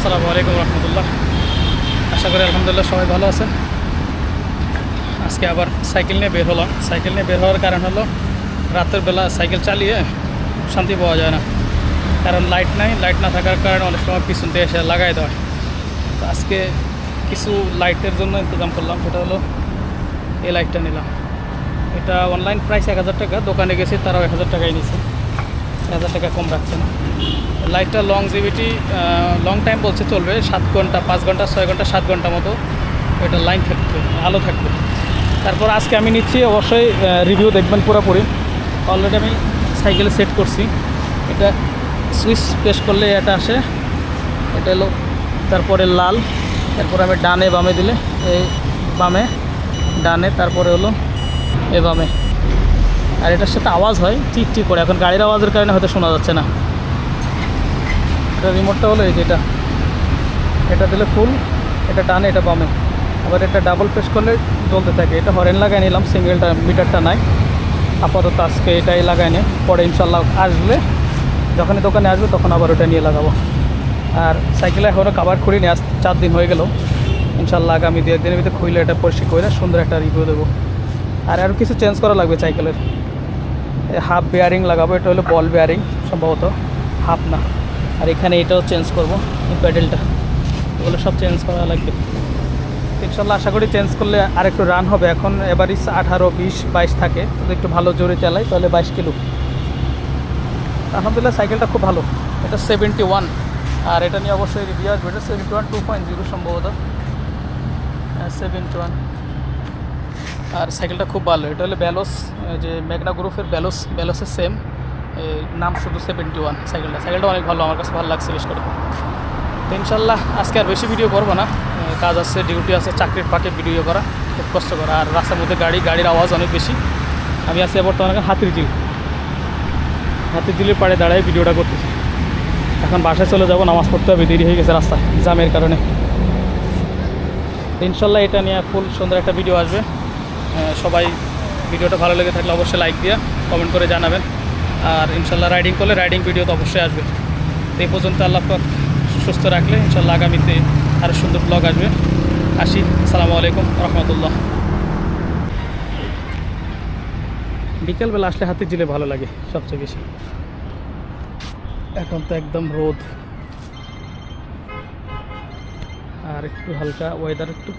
আসসালামু আলাইকুম রহমতুল্লাহ। আশা করি আলহামদুলিল্লাহ সবাই ভালো আছেন। আজকে আবার সাইকেল নিয়ে বের হলাম। সাইকেল নিয়ে বের হওয়ার কারণ হলো, রাতের বেলা সাইকেল চালিয়ে শান্তি পাওয়া যায় না। কারণ লাইট নাই লাইট না থাকার কারণে অনেক সময় পিছন থেকে এসে লাগাই দেওয়া তো আজকে কিছু লাইটের জন্য ইন্তজাম করলাম। সেটা হলো, এই লাইটটা নিলাম। এটা অনলাইন প্রাইস এক হাজার টাকা, দোকানে গেছি, তারাও এক হাজার টাকাই এক হাজার টাকা কম রাখছে না লাইটটা লং জিবিটি লং টাইম বলছে চলবে, সাত ঘণ্টা, পাঁচ ঘণ্টা, ছয় ঘণ্টা, সাত ঘণ্টা মতো এটা লাইন থাকবে, আলো থাকবে। তারপর আজকে আমি নিচ্ছি অবশ্যই রিভিউ দেখবেন পুরোপুরি। অলরেডি আমি সাইকেলে সেট করছি। এটা সুইচ প্রেস করলে এটা আসে। এটা হলো তারপরে লাল। তারপরে আমি ডানে বামে দিলে, এই বামে, ডানে, তারপরে হলো এ বামে। আর এটার সাথে আওয়াজ হয়, টিক টিক করে। এখন গাড়ির আওয়াজের কারণে হয়তো শোনা যাচ্ছে না। এটা রিমোটটা হলো এই যেটা এটা। এটা দিলে ফুল এটা ডানে, এটা বামে। আবার এটা ডাবল প্রেস করলে জ্বলতে থাকে। এটা হরেন লাগাই নিলাম সিঙ্গেলটা মিটারটা নাই। আপাতত আজকে এটাই লাগাই নে পরে ইনশাল্লাহ আসলে যখনই দোকানে আসবে, তখন আবার ওটা নিয়ে লাগাবো। আর সাইকেলে এখনও কাবার খুঁড়িনি আজ চার দিন হয়ে গেল। ইনশাল্লাহ আগামী দু একদিনের ভিতরে খুইলে এটা পরিষ্কার করে সুন্দর একটা রিভিউ দেবো। আর আরও কিছু চেঞ্জ করা লাগবে সাইকেলের হাফ বেয়ারিং লাগাবো, এটা হলো বল বেয়ারিং সম্ভবত। হাফ না। আর এখানে এটাও চেঞ্জ করব প্যাডেলটা এগুলো সব চেঞ্জ করা লাগবে। ইনশাল্লাহ আশা করি চেঞ্জ করলে আর একটু রান হবে। এখন এভারেজ আঠারো, বিশ, বাইশ থাকে। যদি একটু ভালো জোরে চালাই, তাহলে বাইশ কিলো। আলহামদুলিল্লাহ সাইকেলটা খুব ভালো। এটা সেভেন্টি ওয়ান আর এটা নিয়ে অবশ্যই রিভিউ আসবে। এটা seventy one two point zero সম্ভবত। সেভেন্টি ওয়ান আর সাইকেলটা খুব ভালো। এটা হলো ব্যালোস যে মেঘনা গ্রুপের ব্যালোস ব্যালোসের সেম নাম শুধু সেভেন্টি ওয়ান সাইকেলটা। সাইকেলটা অনেক ভালো, আমার কাছে ভালো লাগছে বেশ করে। তো ইনশাল্লাহ আজকে আর বেশি ভিডিও করব না। কাজ আছে ডিউটি আছে, চাকরির পাকে ভিডিও করা, খুব কষ্ট করা। আর রাস্তার মধ্যে গাড়ি, গাড়ির আওয়াজ অনেক বেশি। আমি আছি বর্তমানে হাতির ঝিল হাতির ঝিলের পাড়ে দাঁড়ায় ভিডিওটা করতেছি। এখন বাসায় চলে যাব, নামাজ পড়তে হবে, দেরি হয়ে গেছে রাস্তায়, জামের কারণে। ইনশাল্লাহ এটা নিয়ে ফুল সুন্দর একটা ভিডিও আসবে। সবাই ভিডিওটা ভালো লেগে থাকলে অবশ্যই লাইক দিয়ে কমেন্ট করে জানাবেন। আর ইনশাল্লাহ রাইডিং করলে রাইডিং ভিডিও তো অবশ্যই আসবে। এই পর্যন্ত আল্লাহ সুস্থ রাখলে, ইনশাল্লাহ আগামীতে আরও সুন্দর ব্লগ আসবে। আসি, আসসালামু আলাইকুম রহমতুল্লাহ। বিকেলবেলা আসলে হাতে জিলে ভালো লাগে সবচেয়ে বেশি। এখন তো একদম রোদ। আর একটু হালকা ওয়েদার একটু